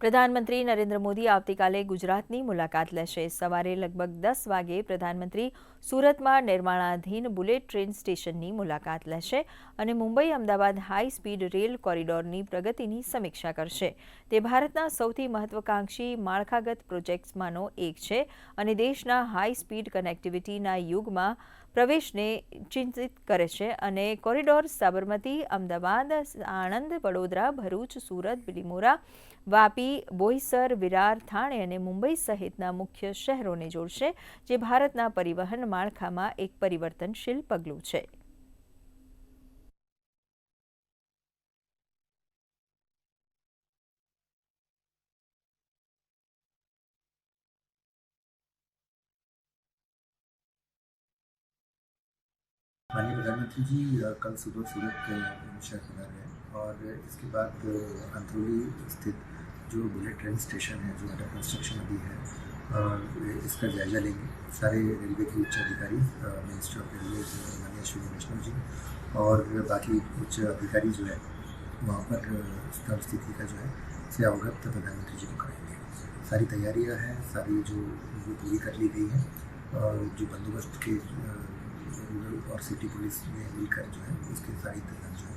પ્રધાનમંત્રી નરેન્દ્ર મોદી આવતીકાલે ગુજરાતની મુલાકાત લેશે. સવારે લગભગ દસ વાગે પ્રધાનમંત્રી સુરતમાં નિર્માણાધીન બુલેટ ટ્રેન સ્ટેશનની મુલાકાત લેશે અને Mumbai Ahmedabad high speed rail કોરિડોરની પ્રગતિની સમીક્ષા કરશે. તે ભારતના સૌથી મહત્વાકાંક્ષી માળખાગત પ્રોજેક્ટ્સમાંનો એક છે અને દેશના હાઈ સ્પીડ કનેક્ટિવિટીના યુગમાં પ્રવેશને ચિંતિત કરે છે અને કોરિડોર સાબરમતી, અમદાવાદ, આણંદ, વડોદરા, ભરૂચ, સુરત બિલીમોરા વાપી, બોઈસર, વિરાર, થાણે અને મુંબઈ સહિતના મુખ્ય શહેરોને જોડશે, જે ભારતના પરિવહન માળખામાં એક પરિવર્તનશીલ પગલું છે. माननीय प्रधानमंत्री जी कल सुबह सूरत शहर पधार रहे हैं और इसके बाद अंतरोली स्थित जो बुलेट ट्रेन स्टेशन है, जो अंडर कंस्ट्रक्शन अभी है इसका जायजा लेंगे। सारे रेलवे के उच्च अधिकारी मिनिस्टर ऑफ़ रेलवे माननीय श्री वैष्णव जी और बाकी उच्च अधिकारी जो है, वहाँ पर स्थल स्थिति का जो है, से अवगत प्रधानमंत्री जी को कराएँगे। सारी तैयारियाँ हैं, सारी जो पूरी कर ली गई हैं और जो बंदोबस्त के रूरल और सिटी पुलिस ने मिलकर जो है उसकी सारी तैयारी जो है वो कर ली